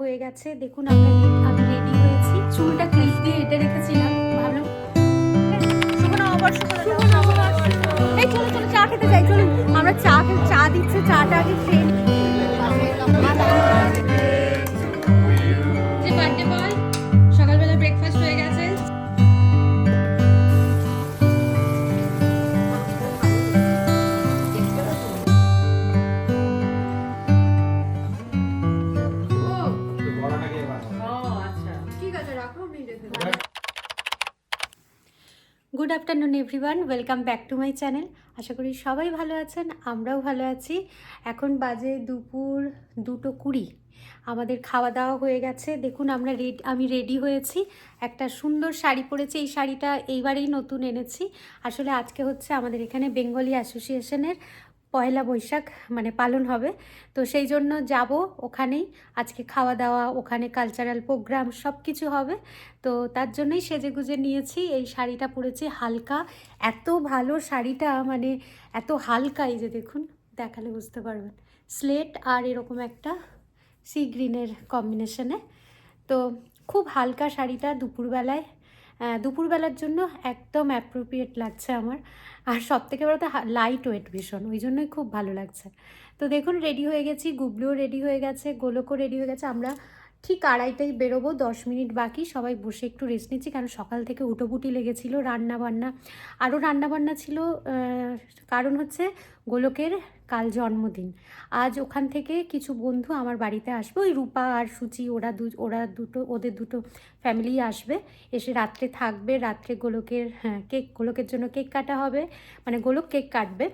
হয়ে গেছে। দেখুন আমরা আমি রেডি হয়েছি। চুলটা ক্লিপ দিয়ে এটা রেখেছিলাম। ভালো? এই চলো চলো চা খেতে যাই চলুন আমরা চা চা দিচ্ছে চাটা আগে খেয়ে good afternoon everyone welcome back to my channel আশা করি সবাই ভালো আছেন, আমরাও ভালো আছি। এখন বাজে দুপুর দুটো কুড়ি। আমাদের খাওয়া দাওয়া হয়ে গেছে। দেখুন, আমরা রেডি, আমি রেডি হয়েছি। একটা সুন্দর শাড়ি পরেছি। এই শাড়িটা এইবারেই নতুন এনেছি। আসলে আজকে হচ্ছে আমাদের এখানে বেঙ্গলি অ্যাসোসিয়েশনের পয়লা বৈশাখ মানে পালন হবে। তো সেই জন্য যাব ওখানেই। আজকে খাওয়া দাওয়া, ওখানে কালচারাল প্রোগ্রাম সব কিছু হবে। তো তার জন্যই সেজে গুজে নিয়েছি। এই শাড়িটা পরেছি হালকা। এত ভালো শাড়িটা মানে এত হালকা এই যে দেখুন, দেখালে বুঝতে পারবেন। স্লেট আর এরকম একটা সি গ্রিনের কম্বিনেশনে তো খুব হালকা শাড়িটা দুপুরবেলায়। দুপুরবেলার জন্য একদম অ্যাপ্রোপ্রিয়েট লাগছে আমার। আর সব থেকে বড় তো লাইট ওয়েট ভীষণ, ওই জন্যই খুব ভালো লাগছে। তো দেখুন রেডি হয়ে গেছি, গুবলুও রেডি হয়ে গেছে, গোলকও রেডি হয়ে গেছে। আমরা ঠিক আড়াইটাই বেরোবো, দশ মিনিট বাকি, সবাই বসে একটু রেস্ট নিচ্ছি, কারণ সকাল থেকে উটোপুটি লেগেছিলো রান্না বান্না আরও রান্না বান্না ছিল কারণ হচ্ছে গোলকের কাল জন্মদিন। আজ ওখান থেকে কিছু বন্ধু আমার বাড়িতে আসবে। ওই রূপা আর সুচি, ওরা দু, ওরা দুটো, ওদের দুটো ফ্যামিলি আসবে। এসে রাত্রে থাকবে। রাত্রে গোলকের হ্যাঁ কেক, গোলকের জন্য কেক কাটা হবে। মানে গোলক কেক কাটবে।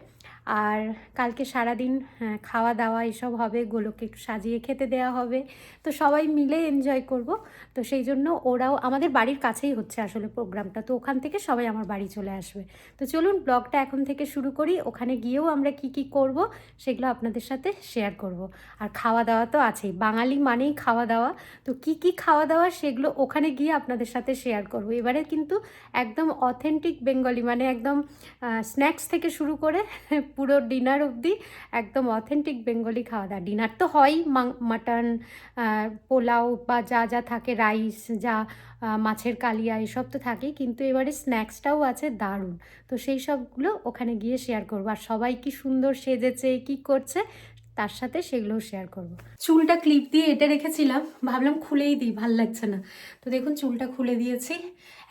আর কালকে সারাদিন হ্যাঁ, খাওয়া দাওয়া এসব হবে গোলককে একটু সাজিয়ে খেতে দেওয়া হবে। তো সবাই মিলে এনজয় করব। তো সেই জন্য ওরাও আমাদের বাড়ির কাছেই হচ্ছে আসলে প্রোগ্রামটা। তো ওখান থেকে সবাই আমার বাড়ি চলে আসবে। তো চলুন ব্লগটা এখন থেকে শুরু করি। ওখানে গিয়েও আমরা কি কি করব সেগুলো আপনাদের সাথে শেয়ার করব। আর খাওয়া দাওয়া তো আছেই। বাঙালি মানেই খাওয়া দাওয়া তো কি কি খাওয়া দাওয়া সেগুলো ওখানে গিয়ে আপনাদের সাথে শেয়ার করব। এবারে কিন্তু একদম অথেন্টিক বেঙ্গলি মানে একদম স্ন্যাক্স থেকে শুরু করে পুরো ডিনার অবধি একদম অথেন্টিক বেঙ্গলি খাওয়া দাওয়া। ডিনার তো হয়ই মাটন পোলাও বা যা যা থাকে রাইস যা মাছের কালিয়া এসব তো থাকেই, কিন্তু এবারে স্ন্যাক্সটাও আছে, দারুণ। তো সেই সবগুলো ওখানে গিয়ে শেয়ার করব। আর সবাই কি সুন্দর সেজেছে, কি করছে তার সাথে সেগুলোও শেয়ার করব। চুলটা ক্লিপ দিয়ে এটা রেখেছিলাম। ভাবলাম খুলেই দিই, ভালো লাগছে না। তো দেখুন, চুলটা খুলে দিয়েছি।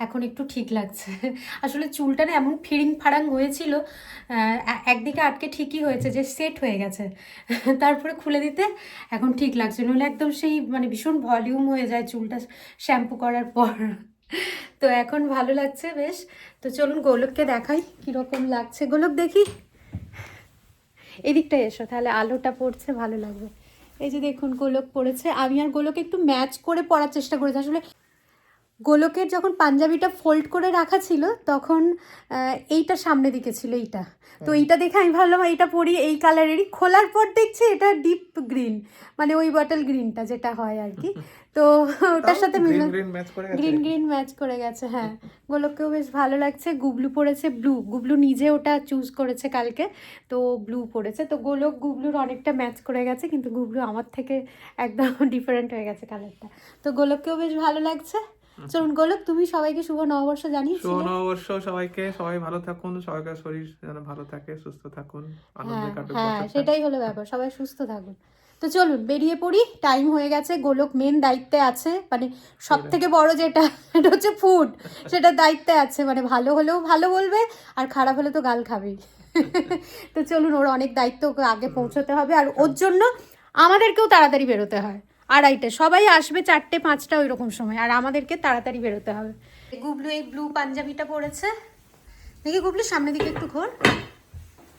এখন একটু ঠিক লাগছে। আসলে চুলটা না এমন ফিরিং ফাড়াং হয়েছিল একদিকে আটকে ঠিকই হয়েছে যে সেট হয়ে গেছে। তারপরে খুলে দিতে এখন ঠিক লাগছে, নইলে একদম সেই মানে ভীষণ ভলিউম হয়ে যায় চুলটা শ্যাম্পু করার পর। তো এখন ভালো লাগছে বেশ। তো চলুন গোলককে দেখাই, কীরকম লাগছে। গোলক দেখি। এদিকটা এসো, তাহলে আলোটা পড়ছে, ভালো লাগবে। এই যে দেখুন, গোলক পড়েছে। আমি আর গোলক একটু ম্যাচ করে পড়ার চেষ্টা করেছি। আসলে গোলকের যখন পাঞ্জাবিটা ফোল্ড করে রাখা ছিল তখন এইটা সামনে দিকে ছিল এইটা। তো এইটা দেখে আমি ভাবলাম এইটা পরি এই কালারেরই। খোলার পর দেখছি এটা ডিপ গ্রিন মানে ওই বটল গ্রিনটা যেটা হয় আর কি। তো ওটার সাথে মিলে গ্রিন গ্রিন ম্যাচ করে গেছে হ্যাঁ। গোলককেও বেশ ভালো লাগছে। গুবলু পড়েছে ব্লু গুবলু নিজে ওটা চুজ করেছে কালকে তো ব্লু পড়েছে। তো গোলক গুবলুর অনেকটা ম্যাচ করে গেছে কিন্তু গুবলু আমার থেকে একদম ডিফারেন্ট হয়ে গেছে কালারটা তো গোলককেও বেশ ভালো লাগছে। চলুন গোলক তুমি সবাইকে শুভ নববর্ষ জানিস শুভ নববর্ষ সবাইকে সবাই ভালো থাকুন সবাইকার শরীর যেন ভালো থাকে সুস্থ থাকুন আনন্দে হ্যাঁ কাটুক হ্যাঁ সেটাই হলো ব্যাপার সবাই সুস্থ থাকুন। তো চলুন বেরিয়ে পড়ি টাইম হয়ে গেছে গোলক মেন দায়িত্বে আছে মানে সব থেকে বড় যেটা এটা হচ্ছে ফুড সেটা দায়িত্বে আছে মানে ভালো হলেও ভালো বলবে আর খারাপ হলে তো গাল খাবেই। তো চলুন ওর অনেক দায়িত্ব আগে পৌঁছতে হবে আর ওর জন্য আমাদেরকেও তাড়াতাড়ি বেরোতে হয়। আড়াইটে সবাই আসবে চারটে পাঁচটা ওই রকম সময়। আর আমাদেরকে তাড়াতাড়ি বেরোতে হবে। গুবলু এই ব্লু পাঞ্জাবিটা পরেছে। দেখি গুবলু সামনের দিকে একটু ঘোর।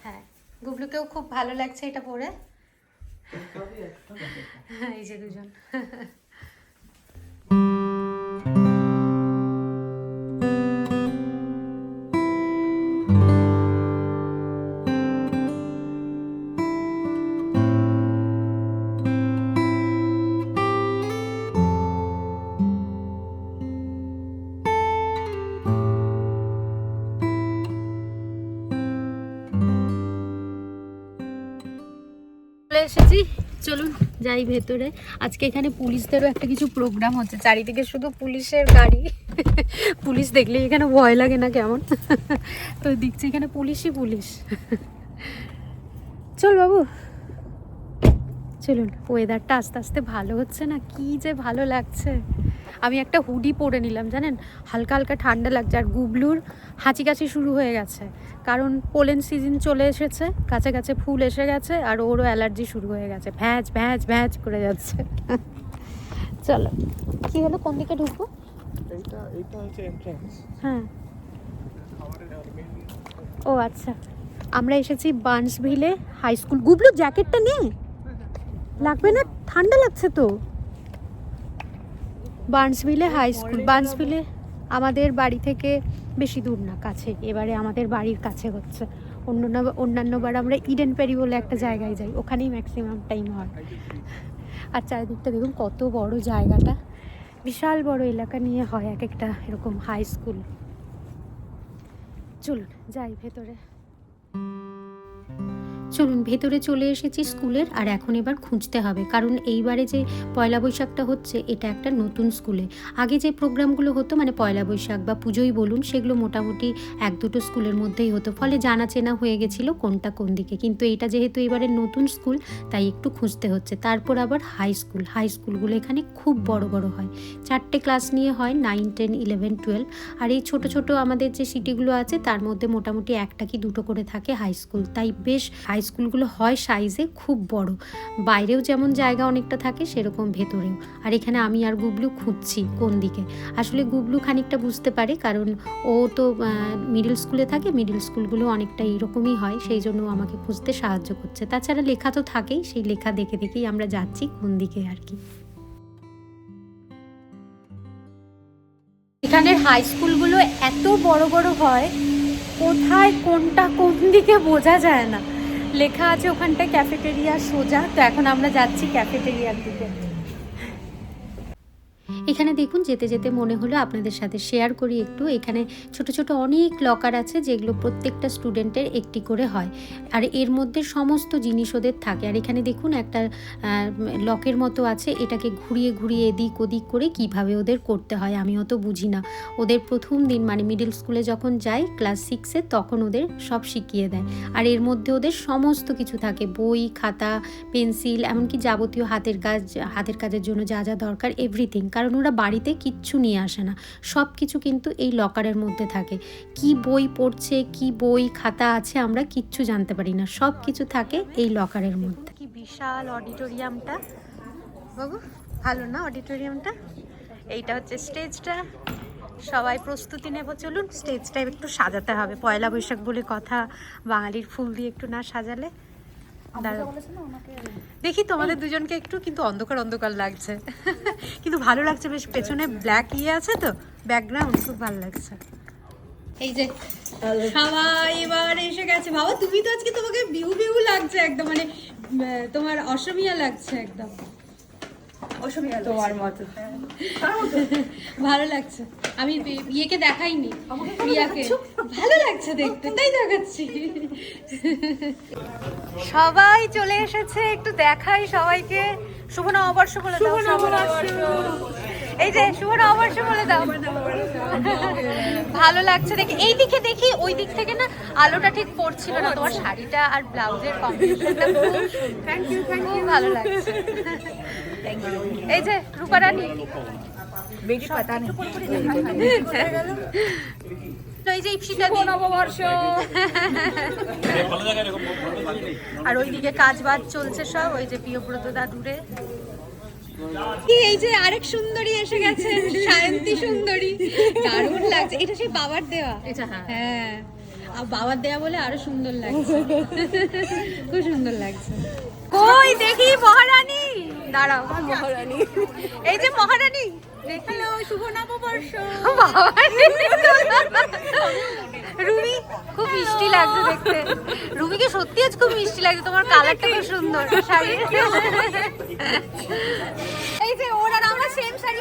হ্যাঁ গুবলুকেও খুব ভালো লাগছে এটা পরে। হ্যাঁ, এই যে দুজন। এসেছি। চলুন যাই ভেতরে। আজকে এখানে পুলিশদেরও একটা কিছু প্রোগ্রাম হচ্ছে। চারিদিকে শুধু পুলিশের গাড়ি। পুলিশ দেখলে এখানে ভয় লাগে না কেমন? তো দেখছি এখানে পুলিশই পুলিশ। চল বাবু। চলুন ওয়েদারটা আস্তে আস্তে ভালো হচ্ছে না? কি যে ভালো লাগছে। আমি একটা হুডি পরে নিলাম জানেন? হালকা হালকা ঠান্ডা লাগছে আর গুবলুর হাঁচি কাশি শুরু হয়ে গেছে। কারণ পোলেন সিজন চলে এসেছে কাছে কাছে ফুল এসে গেছে আর ওরও অ্যালার্জি শুরু হয়ে গেছে। ভ্যাজ ভ্যাজ ভ্যাজ করে যাচ্ছে। চলো কি হলো? কোন দিকে ঢুকবো? হ্যাঁ। ও আচ্ছা। আমরা এসেছি বান্সভিলে হাই স্কুল। গুবলু জ্যাকেটটা নে লাগবে না? ঠান্ডা লাগছে তো। বার্নসভিলে হাই স্কুল। বার্নসভিলে আমাদের বাড়ি থেকে বেশি দূর না, কাছে। এবারে আমাদের বাড়ির কাছে হচ্ছে। অন্য অন্যান্যবার আমরা ইডেন পেরি বলে একটা জায়গায় যাই। ওখানেই ম্যাক্সিমাম টাইম হয়। আর চারিদিকটা দেখুন কত বড় জায়গাটা। বিশাল বড় এলাকা নিয়ে হয় এক একটা এরকম হাই স্কুল। চলুন, যাই ভেতরে। চলুন, ভেতরে চলে এসেছি স্কুলের আর এখন এবার খুঁজতে হবে। কারণ এইবারে যে পয়লা বৈশাখটা হচ্ছে, এটা একটা নতুন স্কুলে। আগে যে প্রোগ্রামগুলো হতো মানে পয়লা বৈশাখ বা পুজোই বলুন, সেগুলো মোটামুটি এক দুটো স্কুলের মধ্যেই হতো। ফলে জানা চেনা হয়ে গেছিল কোনটা কোন দিকে। কিন্তু এটা যেহেতু এবারে নতুন স্কুল, তাই একটু খুঁজতে হচ্ছে। তারপর আবার হাই স্কুল। হাই স্কুলগুলো এখানে খুব বড় বড় হয়। চারটে ক্লাস নিয়ে হয়, নাইন, টেন, ইলেভেন, টুয়েলভ। আর এই ছোট ছোট আমাদের যে সিটিগুলো আছে, তার মধ্যে মোটামুটি একটা কি দুটো করে থাকে হাই স্কুল। তাই বেশ হাই স্কুলগুলো হয় সাইজে খুব বড়। বাইরেও যেমন জায়গা অনেকটা থাকে, সেরকম ভেতরেও। আর এখানে আমি আর গুবলু খুঁজছি কোন দিকে। আসলে গুবলু খানিকটা বুঝতে পারে, কারণ ও তো মিডিল স্কুলে থাকে মিডিল স্কুলগুলো অনেকটা এইরকমই হয়, সেই জন্য আমাকে খুঁজতে সাহায্য করছে। তাছাড়া লেখা তো থাকেই, সেই লেখা দেখে দেখেই আমরা যাচ্ছি কোন দিকে আর কি। এখানের হাই স্কুলগুলো এত বড় বড় হয়, কোথায় কোনটা কোন দিকে বোঝা যায় না। লেখা আছে ওখানটায় ক্যাফেটেরিয়া সোজা। তো এখন আমরা যাচ্ছি ক্যাফেটেরিয়ার দিকে। এখানে দেখুন, যেতে যেতে মনে হলো আপনাদের সাথে শেয়ার করি একটু। এখানে ছোট ছোট অনেক লকার আছে যেগুলো প্রত্যেকটা স্টুডেন্টের একটি করে হয়। আর এর মধ্যে সমস্ত জিনিস ওদের থাকে। আর এখানে দেখুন, একটা লকের মতো আছে। এটাকে ঘুরিয়ে ঘুরিয়ে এদিক ওদিক করে কীভাবে ওদের করতে হয় আমি অত বুঝি না। ওদের প্রথম দিন মানে মিডল স্কুলে যখন যাই ক্লাস সিক্সে তখন ওদের সব শিখিয়ে দেয়। আর এর মধ্যে ওদের সমস্ত কিছু থাকে। বই, খাতা পেন্সিল এমনকি যাবতীয় হাতের কাজ, হাতের কাজের জন্য যা যা দরকার এভরিথিং কারণ ওরা বাড়িতে কিচ্ছু নিয়ে আসে না। সব কিছু কিন্তু এই লকারের মধ্যে থাকে। কি বই পড়ছে কি বই খাতা আছে আমরা কিচ্ছু জানতে পারি না। সব কিছু থাকে এই লকারের মধ্যে। কি বিশাল অডিটোরিয়ামটা। বাবু ভালো না অডিটোরিয়ামটা? এইটা হচ্ছে স্টেজটা। সবাই প্রস্তুতি নেব। চলুন স্টেজটা একটু সাজাতে হবে। পয়লা বৈশাখ বলে কথা। বাঙালির ফুল দিয়ে একটু না সাজালে। দেখি তোমাদের দুজনকে একটু কিন্তু অন্ধকার অন্ধকার লাগছে। কিন্তু ভালো লাগছে বেশ পেছনে ব্ল্যাক ইয়ে আছে তো ব্যাকগ্রাউন্ড খুব ভালো লাগছে। এই যে সবাই এবার এসে গেছে। বাবা তুমি তো আজকে তোমাকে বিহু বিহু লাগছে একদম মানে তোমার অসমিয়া লাগছে একদম। তোমার মতো। ভালো লাগছে। আমি ইয়েকে দেখাইনি প্রিয়াকে ভালো লাগছে দেখতে তাই দেখাচ্ছি। সবাই চলে এসেছে একটু দেখাই সবাইকে। শুভ নববর্ষ বলে দাও শুভ এই যে শুভ নববর্ষ বলে দাও। ভালো লাগছে দেখি। এই দিকে দেখি ওই দিক থেকে না আলোটা ঠিক পড়ছিল না। তোমার শাড়িটা আর ব্লাউজের কম্বিনেশনটা খুব থ্যাংক ইউ থ্যাংক ইউ ভালো লাগছে। এই যে রূপারানী বেটি পাতা নেই। তো এই যে ইপসিটা দিন নববর্ষ আর ওইদিকে কাজ বাজ চলছে সব। ওই যে প্রিয়ব্রত দা দূরে। এই যে আরেক সুন্দরী এসে গেছে সায়ন্তী সুন্দরী। দারুণ লাগছে। এটা সেই বাবার দেওয়া। এটা হ্যাঁ। আর বাবার দেওয়া বলে আরও সুন্দর লাগছে। খুব সুন্দর লাগছে। কই দেখি মহারানী? দাঁড়াও মহারানী। এই যে মহারানী। হ্যালো শুভ নববর্ষ। রুমি খুব মিষ্টি লাগছে দেখতে। রুমিকে সত্যি আজ খুব মিষ্টি লাগছে তোমার কালারটা খুব সুন্দর শাড়ির এই যে ওরা আমরা সেম শাড়ি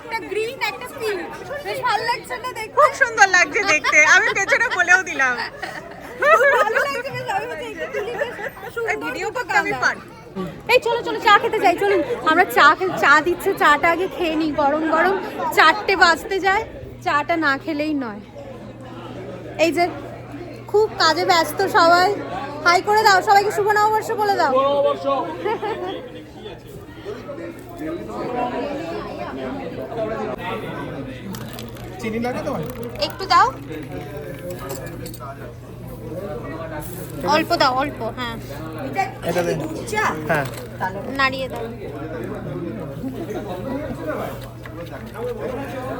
একটা গ্রিন একটা পিঙ্ক বেশ ভালো লাগছে না দেখতে? খুব সুন্দর লাগছে দেখতে আমি পেছনে বলেও দিলাম। ভালো লাগছে আমি ভিডিও আমি এই চলো চলো চা খেতে যাই চলুন। আমরা চা চা দিচ্ছে চাটা আগে খেয়ে নিই গরম গরম। চারটে বাজতে যায় চাটা না খেলেই নয়। এই যে খুব কাজে ব্যস্ত সবাই। হাই করে দাও সবাইকে শুভ নববর্ষ বলে দাও। চিনি লাগে তোমার? একটু দাও। অল্প দাও অল্প হ্যাঁ। এটা হ্যাঁ। নাড়িয়ে দাও।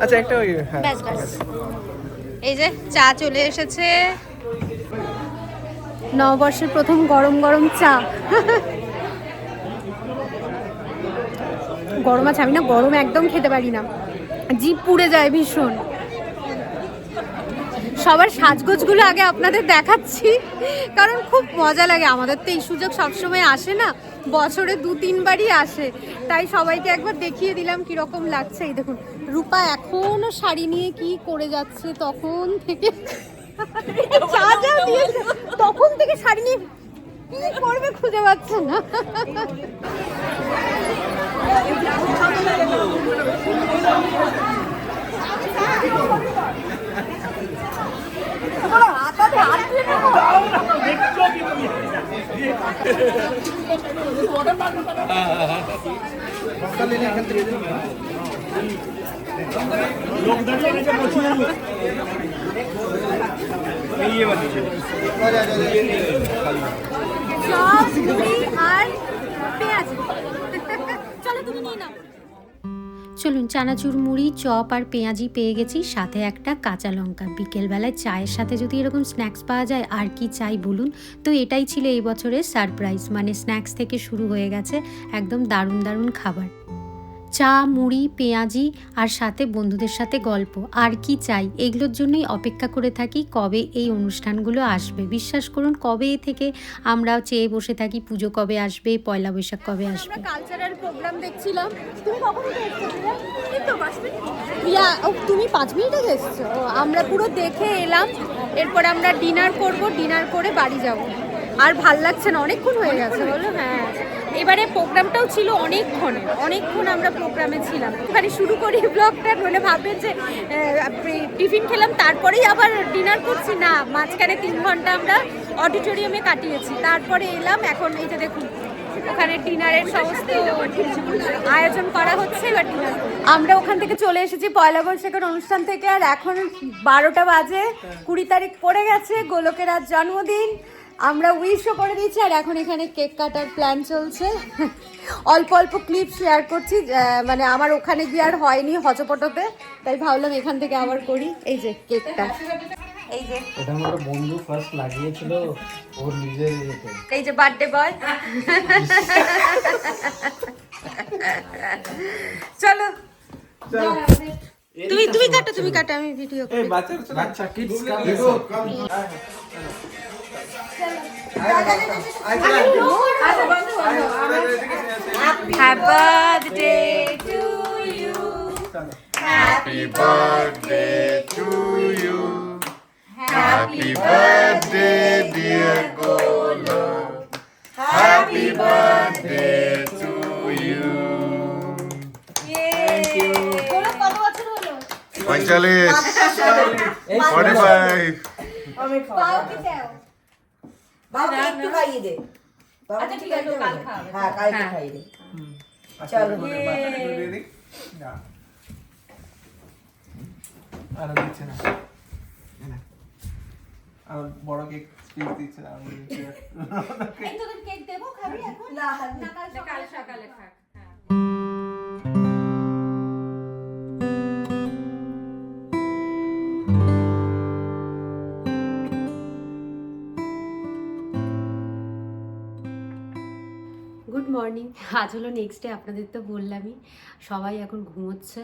আচ্ছা একটা ওই হ্যাঁ। ব্যাস ব্যাস। এই যে চা চলে এসেছে। নববর্ষের প্রথম গরম গরম চা। গরম আছে আমি না গরম একদম খেতে পারি না। জিভ পুড়ে যায় ভীষণ। সবার সাজগোজগুলো আগে আপনাদের দেখাচ্ছি, কারণ খুব মজা লাগে। আমাদের তো এই সুযোগ সবসময় আসে না, বছরে দু তিনবারই আসে। তাই সবাইকে একবার দেখিয়ে দিলাম কীরকম লাগছে। এই দেখুন, রূপা এখনও শাড়ি নিয়ে কি করে যাচ্ছে তখন থেকে। তখন থেকে শাড়ি নিয়ে করবে খুঁজে পাচ্ছে না। আর পেঁয়াজ চলো তুমি নিয়ে নাও। চলুন, চানাচুর মুড়ি, চপ আর পেঁয়াজি পেয়ে গেছি। সাথে একটা কাঁচা লঙ্কা। বিকেলবেলায় চায়ের সাথে যদি এরকম স্ন্যাক্স পাওয়া যায়, আর কি চাই বলুন? তো এটাই ছিল এই বছরের সারপ্রাইজ মানে স্ন্যাক্স থেকে শুরু হয়ে গেছে একদম দারুণ দারুণ খাবার। চা মুড়ি পেঁয়াজি আর সাথে বন্ধুদের সাথে গল্প। আর কি চাই? এগুলোর জন্যই অপেক্ষা করে থাকি কবে এই অনুষ্ঠানগুলো আসবে। বিশ্বাস করুন কবে থেকে আমরা চেয়ে বসে থাকি পুজো কবে আসবে পয়লা বৈশাখ কবে আসবে। কালচারাল প্রোগ্রাম দেখছিলাম। তুমি কখন ইয়া তুমি পাঁচ মিনিট আগে এসছো? আমরা পুরো দেখে এলাম। এরপর আমরা ডিনার করব। ডিনার করে বাড়ি যাব। আর ভালো লাগছে না? অনেকক্ষণ হয়ে গেছে। বলো হ্যাঁ। এবারে প্রোগ্রামটাও ছিল অনেকক্ষণে, অনেকক্ষণ আমরা প্রোগ্রামে ছিলাম। ওখানে শুরু করি ব্লগটা বলে ভাববেন যে টিফিন খেলাম, তারপরেই আবার ডিনার করছি। না, মাঝখানে তিন ঘণ্টা আমরা অডিটোরিয়ামে কাটিয়েছি। তারপরে এলাম, এখন এইটা দেখুন, ওখানে ডিনারের সমস্ত আয়োজন করা হচ্ছে, এবার ডিনার আমরা ওখান থেকে চলে এসেছি পয়লা বৈশাখের অনুষ্ঠান থেকে, আর এখন বারোটা বাজে, কুড়ি তারিখ পড়ে গেছে, গোলকের আজ জন্মদিন। আমরা উইশও করে দিয়েছি আর এখন এখানে কেক কাটার প্ল্যান চলছে। অল্প অল্প ক্লিপ শেয়ার করছি মানে আমার ওখানে গিয়ে আর হয়নি হচপটতে তাই ভাবলাম এখান থেকে আবার করি। এই যে কেকটা এই যে। এটা আমার বন্ধু ফার্স্ট লাগিয়েছিল ওর নিজের ইয়েতে। এই যে বার্থডে বয় চলো। তুমি তুমি কাটো তুমি কাটো আমি ভিডিও এই বাচ্চা বাচ্চা kids come Happy birthday to you Happy birthday to you. Happy birthday, dear Gola. Happy birthday to you. তোরা কত বছর হলো পঁয়তাল্লিশ ফর্টি ফাইভ পাও কি দাও বাবা একটু খাইয়ে দে। আচ্ছা ঠিক আছে কাল খাবে হ্যাঁ কালকে খাইয়ে দে। চলো আর দিচ্ছে না। আর বড় কেক পিস দিচ্ছে না। আমি কেক দেবো খাবি এখন? না না কাল সকালে খাক মর্নিং আজ হলো নেক্সট ডে আপনাদের তো বললামই। সবাই এখন ঘুমোচ্ছে।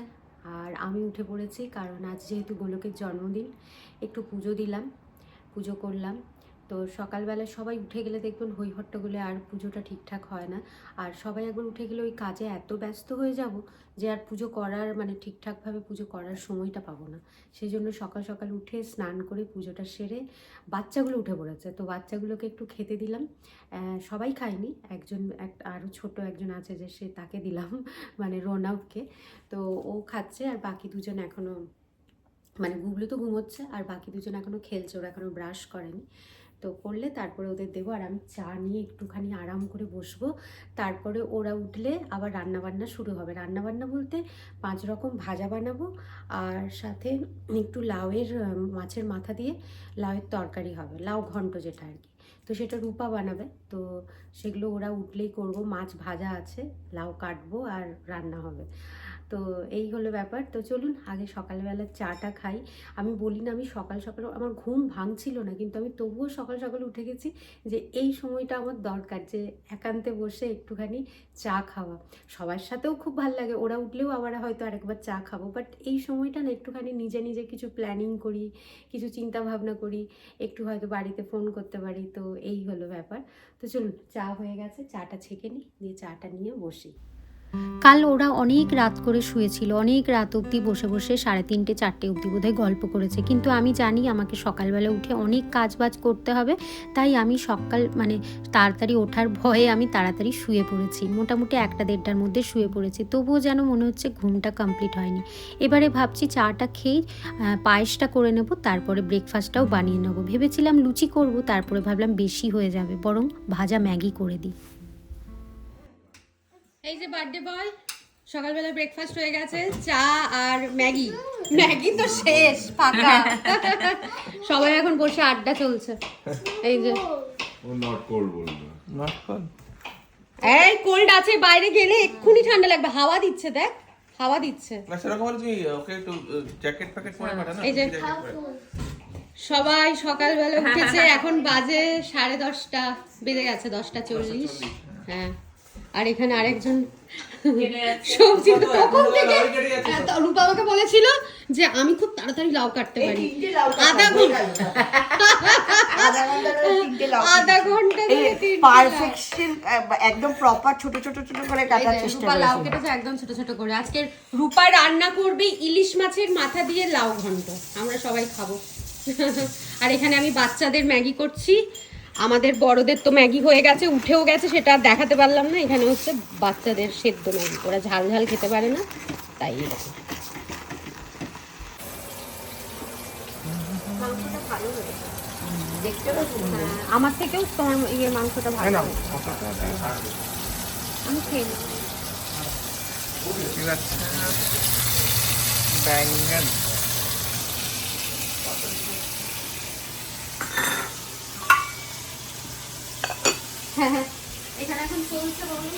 আর আমি উঠে পড়েছি কারণ আজ যেহেতু গোলকের জন্মদিন, একটু পুজো দিলাম, পুজো করলাম। তো সকালবেলা সবাই উঠে গেলে দেখবেন হই আর পুজোটা ঠিকঠাক হয় না। আর সবাই একবার উঠে গেলে ওই কাজে এত ব্যস্ত হয়ে যাব যে আর পুজো করার মানে ঠিকঠাকভাবে পুজো করার সময়টা পাবো না। সেই জন্য সকাল সকাল উঠে স্নান করে পুজোটা সেরে বাচ্চাগুলো উঠে পড়েছে। তো বাচ্চাগুলোকে একটু খেতে দিলাম। সবাই খায়নি। একজন এক আরও ছোট একজন আছে যে সে তাকে দিলাম মানে রোনাউটকে তো ও খাচ্ছে আর বাকি দুজন এখনও মানে গুগলি তো ঘুমোচ্ছে আর বাকি দুজন এখনও খেলছে, ওরা এখনও ব্রাশ করেনি। তো করলে তারপরে ওদের দেবো আর আমি চা নিয়ে একটুখানি আরাম করে বসবো। তারপরে ওরা উঠলে আবার রান্নাবান্না শুরু হবে। রান্নাবান্না বলতে পাঁচ রকম ভাজা বানাবো আর সাথে একটু লাউয়ের মাছের মাথা দিয়ে লাউয়ের তরকারি হবে। লাউ ঘন্ট যেটা আর কি। তো সেটা রূপা বানাবে। তো সেগুলো ওরা উঠলেই করব। মাছ ভাজা আছে, লাউ কাটবো আর রান্না হবে। তো এই হলো ব্যাপার। তো চলুন আগে সকালবেলা চাটা খাই। আমি বলি না, আমি সকাল সকাল, আমার ঘুম ভাঙছিল না, কিন্তু আমি তবুও সকাল সকাল উঠে গেছি যে এই সময়টা আমার দরকার যে একান্তে বসে একটুখানি চা খাওয়া। সবার সাথেও খুব ভালো লাগে, ওরা উঠলেও আবার হয়তো আরেকবার চা খাব বাট এই সময়টা না একটুখানি নিজে নিজে কিছু প্ল্যানিং করি, কিছু চিন্তা ভাবনা করি, একটু হয়তো বাড়িতে ফোন করতে পারি, তো এই হলো ব্যাপার। তো চলুন, চা হয়ে গেছে, চাটা ছেঁকে নিই, দিয়ে চাটা নিয়ে বসি। কাল ওরা অনেক রাত করে শুয়েছিল, অনেক রাত অবধি বসে বসে সাড়ে তিনটে, চারটে অবধি বোধহয় গল্প করেছে। কিন্তু আমি জানি আমাকে সকালবেলা উঠে অনেক কাজ বাজ করতে হবে, তাই আমি সকাল মানে তাড়াতাড়ি ওঠার ভয়ে আমি তাড়াতাড়ি শুয়ে পড়েছি। মোটামুটি একটা দেড়টার মধ্যে শুয়ে পড়েছি। তবুও যেন মনে হচ্ছে ঘুমটা কমপ্লিট হয়নি। এবারে ভাবছি চাটা খেয়ে পায়েসটা করে নেব, তারপরে ব্রেকফাস্টটাও বানিয়ে নেব। ভেবেছিলাম লুচি করব, তারপরে ভাবলাম বেশি হয়ে যাবে, বরং ভাজা ম্যাগি করে দিই। এই যে বার্থডে বয় সকালবেলা ব্রেকফাস্ট হয়ে গেছে চা আর ম্যাগি। ম্যাগি তো শেষ ফাঁকা সবাই এখন বসে আড্ডা চলছে। এই যে। ও নট কোল্ড বলব। নট কল এই কোল্ড আছে বাইরে গেলে এক্ষুনি ঠান্ডা লাগবে। হাওয়া দিচ্ছে দেখ। হাওয়া দিচ্ছে। না সেরকম হলে তুমি ওকে একটু জ্যাকেট প্যাকেট পরে পাঠা না এই যে। সবাই সকালবেলা উঠেছে এখন বাজে সাড়ে দশটা বেজে গেছে দশটা চল্লিশ। হ্যাঁ। আর এখানে আরেকজন সবজি তখন থেকে? রূপা আমাকে বলেছিল যে আমি খুব তাড়াতাড়ি লাউ কাটতে পারি। আধা ঘণ্টা। আধা ঘণ্টা। পারফেকশন একদম প্রপার ছোট ছোট ছোট করে কাটার চেষ্টা রূপা লাউ কেটেছে একদম ছোট ছোট করে। আজকে রূপা রান্না করবে ইলিশ মাছের মাথা দিয়ে লাউ ঘন্ট। আমরা সবাই খাব। আর এখানে আমি বাচ্চাদের ম্যাগি করছি। আমাদের বড়দের তো ম্যাগি হয়ে গেছে উঠেও গেছে সেটা দেখাতে পারলাম না। এখানে হচ্ছে বাচ্চাদের সেদ্ধ ম্যাগি ওরা ঝাল ঝাল খেতে পারে না তাই এরকম হ্যাঁ, আমার থেকেও তোমার ইয়ে মাংসটা ভালো আমি খেয়ে নিই। ঠিক আছে ব্যাঙ্গন হ্যাঁ হ্যাঁ এখানে এখন চলছে বলুন।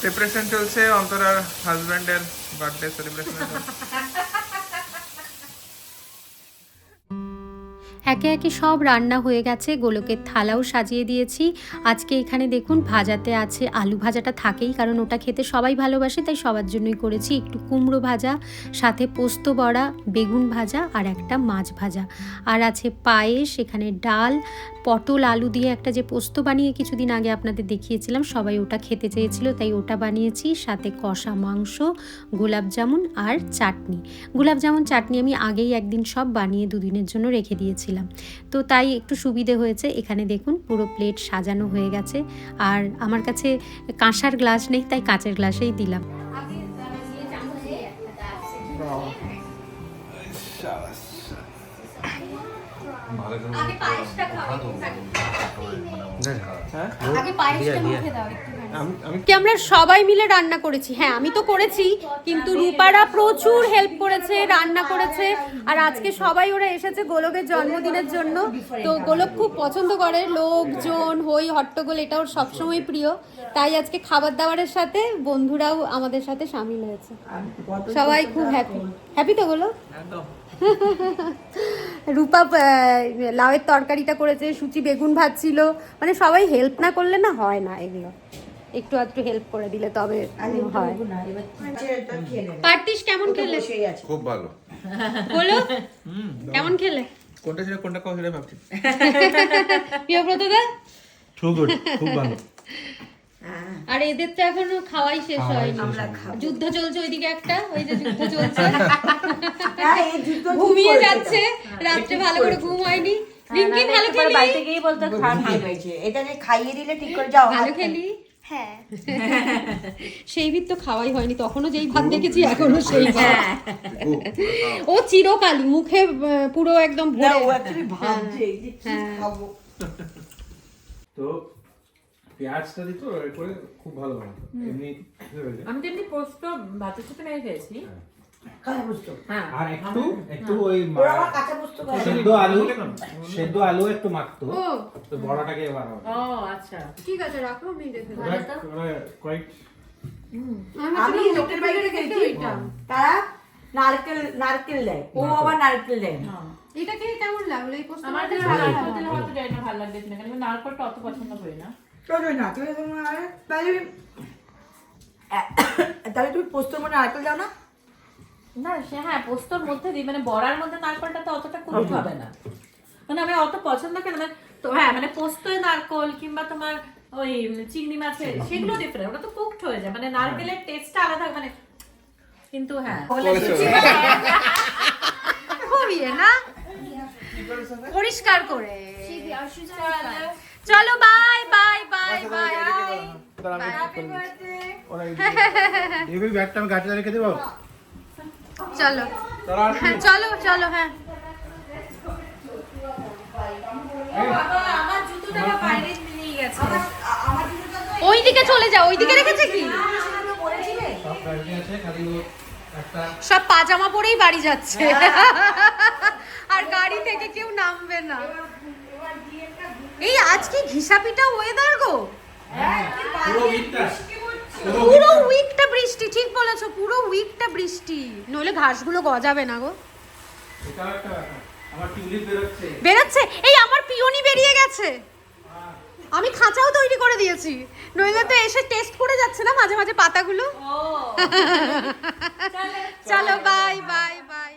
প্রিপারেশন চলছে অন্তরার হাজবেন্ডের বার্থডে সেলিব্রেশন একে একে সব রান্না হয়ে গেছে, গোলকের থালাও সাজিয়ে দিয়েছি। আজকে এখানে দেখুন ভাজাতে আছে আলু ভাজাটা থাকেই, কারণ ওটা খেতে সবাই ভালোবাসে, তাই সবার জন্যই করেছি একটু কুমড়ো ভাজা, সাথে পোস্ত বড়া, বেগুন ভাজা আর একটা মাছ ভাজা। আর আছে পায়েস, এখানে ডাল, পটল, আলু দিয়ে একটা যে পোস্ত বানিয়ে কিছুদিন আগে আপনাদের দেখিয়েছিলাম, সবাই ওটা খেতে চেয়েছিল, তাই ওটা বানিয়েছি। সাথে কষা মাংস, গোলাপ জামুন আর চাটনি। গোলাপ জামুন, চাটনি আমি আগেই একদিন সব বানিয়ে দুদিনের জন্য রেখে দিয়েছিলাম। তো তাই একটু সুবিধে হয়েছে। এখানে দেখুন পুরো প্লেট সাজানো হয়ে গেছে। আর আমার কাছে কাঁসার গ্লাস নেই তাই কাঁচের গ্লাসেই দিলাম। কি আমরা সবাই মিলে রান্না করেছি? হ্যাঁ আমি তো করেছি কিন্তু রূপারা প্রচুর হেল্প করেছে রান্না করেছে আর আজকে সবাই ওরা এসেছে গোলকের জন্মদিনের জন্য। তো গোলক খুব পছন্দ করে লোকজন হই হট্টগোল এটা ওর সবসময় প্রিয়। তাই আজকে খাবার দাবারের সাথে বন্ধুরাও আমাদের সাথে সামিল হয়েছে। সবাই খুব হ্যাপি হ্যাপি তো গোলক? রূপা লাউয়ের তরকারিটা করেছে সুচি বেগুন ভাজছিল। মানে সবাই হেল্প না করলে না হয় না এগুলো। একটু আধটু হেল্প করে দিলে তবে হয়। পার্টিস কেমন খেলে? খুব ভালো। বলো। কেমন খেলে? কোনটা ছিল কোনটা সেটা ভাবছি। প্রিয়ব্রত দা খুব গুড খুব ভালো। আর এদের তো এখনও খাওয়াই শেষ হয়নি। যুদ্ধ চলছে ওইদিকে একটা ওই যে যুদ্ধ চলছে। হ্যাঁ, এই যুদ্ধ ঠিক ঘুমিয়ে যাচ্ছে। রাত্রে ভালো করে ঘুম হয়নি। রিঙ্কি ভালো খেলি? বাড়িতে গিয়েই বলতো খান হয়েছে। এটা যে খাইয়ে দিলে ঠিক করে যাও ভালো খেলি? হ্যাঁ। সেই ভিত তো খাওয়াই হয়নি তখনও যেই ভাত দেখেছি এখনও সেই ভাত। ও চিরকালই মুখে পুরো একদম না ও অ্যাকচুয়ালি ভাবছে যে খাব। তো পেঁয়াজটা দিত করে খুব ভালো বানাতো এমনি আমি তো এমনি পোস্ত ভাতের সাথে মেরে খেয়েছি। হ্যাঁ। আর একটু একটু ওই খায় না। সেদ্ধ আলু সেদ্ধ আলু একটু মাখতো। তো বড়াটাকে এবার ও আচ্ছা। ঠিক আছে রাখো আমি দেখে কয়েক আমি লোকের বাড়িতে গেছি তারা নারকেল নারকেল দেয়। ও আবার নারকেল দেয়। এটা খেয়ে কেমন লাগল এই পোস্ত আমার না ভালো লাগবে কিনা কারণ নারকেলটা অত পছন্দ করি না। চলো না তাহলে তোমার তাহলে তাহলে তুমি পোস্তর মনে নারকেল দাও না। না সে হ্যাঁ পোস্তর মধ্যে দিই মানে বড়ার মধ্যে নারকেলটা তো অতটা হবে না মানে আমি অত পছন্দ করি না তো হ্যাঁ মানে পোস্তয় নারকল কিংবা তোমার ওই চিংড়ি মাছের সেগুলো ডিফারেন্ট ওটা তো কুকড হয়ে যায় মানে নারকেলের টেস্টটা আলাদা মানে কিন্তু হ্যাঁ ইয়ে না পরিষ্কার করে চলো বাই বাই বাই বাই এবার ব্যাগটা আমি গাড়িতে রেখে দেবো চলো। হ্যাঁ চলো চলো হ্যাঁ। আমার জুতোটা আবার বাইরে নিয়ে গেছে। ওইদিকে চলে যাও ওইদিকে রেখেছে কি? সব গাড়িতে আছে খালি ও একটা সব পাজামা পরেই বাড়ি যাচ্ছে। আর গাড়ি থেকে কেউ নামবে না। এই আজকে ঘিসাপিটা ওয়েদার গো। পুরো উইকটা পুরো উইকটা বৃষ্টি ঠিক বলেছ পুরো উইকটা বৃষ্টি। নইলে ঘাসগুলো গজাবে না গো। এটাও একটা আমার টিউলিপ বেরোচ্ছে। বেরোচ্ছে? এই আমার পিওনি বেরিয়ে গেছে। আমি খাঁচাও তৈরি করে দিয়েছি। নইলে তো এসে টেস্ট করে যাচ্ছে না মাঝে মাঝে পাতাগুলো? চলো বাই বাই বাই